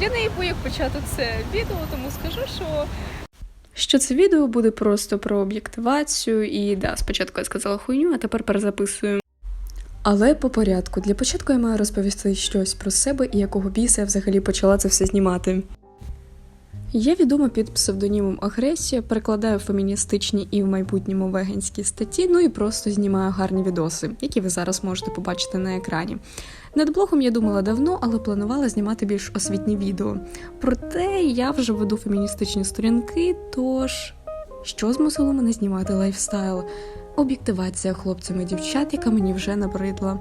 Я не бо як почати це відео, тому скажу, що Що це відео буде просто про об'єктивацію, і да, спочатку я сказала хуйню, а тепер перезаписую. Але по порядку, для початку я маю розповісти щось про себе і якого біса я взагалі почала це все знімати. Я відома під псевдонімом Агресія, перекладаю феміністичні і в майбутньому веганські статті, ну і просто знімаю гарні відоси, які ви зараз можете побачити на екрані. Над блогом я думала давно, але планувала знімати більш освітні відео. Проте я вже веду феміністичні сторінки, тож що змусило мене знімати лайфстайл? Об'єктивація хлопцями дівчат, яка мені вже набридла.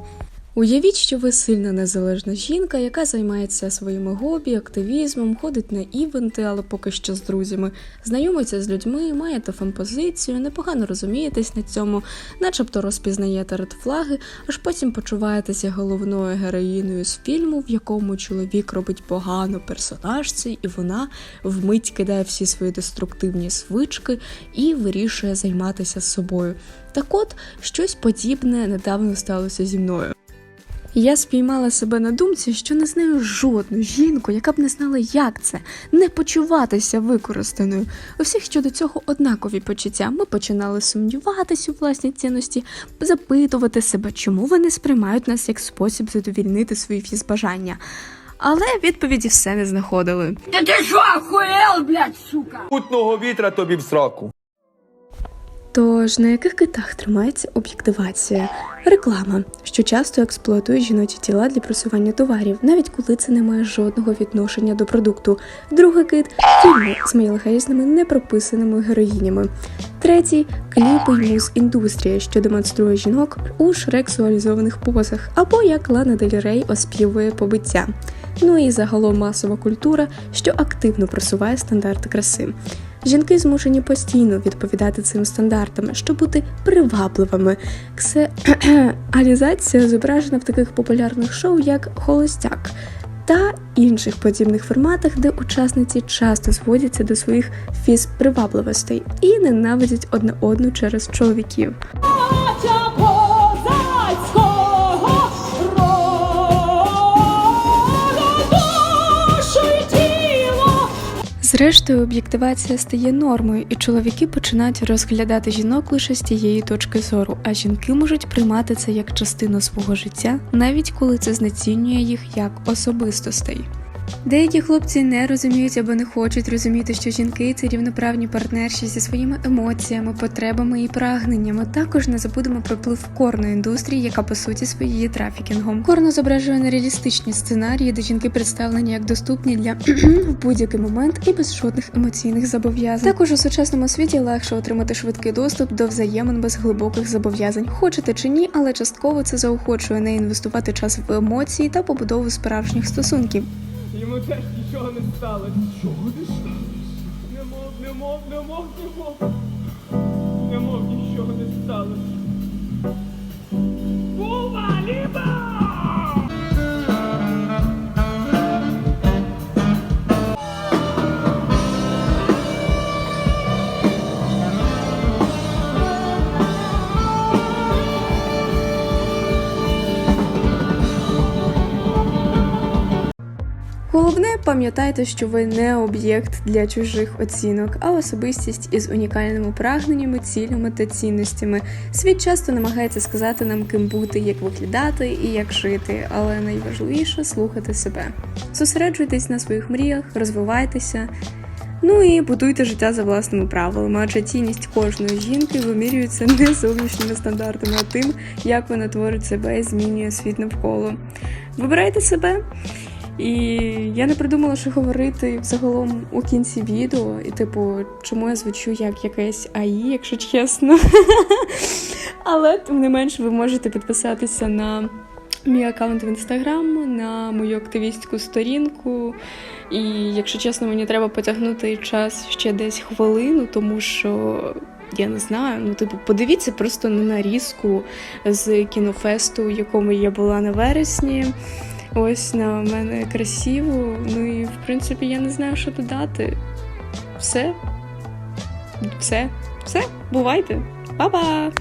Уявіть, що ви сильна незалежна жінка, яка займається своїми хобі, активізмом, ходить на івенти, але поки що з друзями, знайомиться з людьми, маєте фемпозицію, непогано розумієтесь на цьому, начебто розпізнаєте редфлаги, аж потім почуваєтеся головною героїною з фільму, в якому чоловік робить погано персонажці, і вона вмить кидає всі свої деструктивні свички і вирішує займатися собою. Так от, щось подібне недавно сталося зі мною. Я спіймала себе на думці, що не знаю жодну жінку, яка б не знала, як це не почуватися використаною. У всіх щодо цього однакові почуття. Ми починали сумніватись у власній цінності, запитувати себе, чому вони сприймають нас як спосіб задовільнити свої фізбажання. Але відповіді все не знаходили. Да ты что, охуел, блядь, сука? Путного вітра тобі в сраку. Тож на яких китах тримається об'єктивація? Реклама, що часто експлуатує жіночі тіла для просування товарів, навіть коли це не має жодного відношення до продукту. Другий кит фільми з мейлхейсними непрописаними героїнями. Третій кліпи й муз індустрія, що демонструє жінок у шрексуалізованих позах, або як Лана Дель Рей оспівує побиття. Ну і загалом масова культура, що активно просуває стандарти краси. Жінки змушені постійно відповідати цим стандартам, щоб бути привабливими. Ксеалізація зображена в таких популярних шоу, як Холостяк та інших подібних форматах, де учасниці часто зводяться до своїх фізпривабливостей і ненавидять одне одну через чоловіків. Зрештою, об'єктивація стає нормою, і чоловіки починають розглядати жінок лише з тієї точки зору, а жінки можуть приймати це як частину свого життя, навіть коли це знецінює їх як особистостей. Деякі хлопці не розуміють або не хочуть розуміти, що жінки це рівноправні партнерші зі своїми емоціями, потребами і прагненнями. Також не забудемо про вплив корної індустрії, яка по суті своєї трафікінгом. Корно зображує нереалістичні сценарії, де жінки представлені як доступні для в будь-який момент і без жодних емоційних зобов'язань. Також у сучасному світі легше отримати швидкий доступ до взаємин без глибоких зобов'язань. Хочете чи ні, але частково це заохочує не інвестувати час в емоції та побудову справжніх стосунків. Йому теж нічого не сталося. Чого не сталося? Не мов, не мов, не мов, не мов. Не мов, нічого не сталося. Головне, пам'ятайте, що ви не об'єкт для чужих оцінок, а особистість із унікальними прагненнями, цілями та цінностями. Світ часто намагається сказати нам, ким бути, як виглядати і як жити, але найважливіше слухати себе. Зосереджуйтесь на своїх мріях, розвивайтеся. Ну і будуйте життя за власними правилами, адже цінність кожної жінки вимірюється не зовнішніми стандартами, а тим, як вона творить себе і змінює світ навколо. Вибирайте себе. І я не придумала, що говорити загалом у кінці відео, і типу, чому я звучу як якась АІ, якщо чесно. Але тим не менш ви можете підписатися на мій аккаунт в інстаграм, на мою активістську сторінку. І якщо чесно, мені треба потягнути час ще десь хвилину, тому що. Я не знаю, ну типу, подивіться просто на нарізку з кінофесту, якому я була на вересні. Ось на мене красиво. Ну і в принципі я не знаю, що додати. Все. Все. Все. Бувайте. Па-па!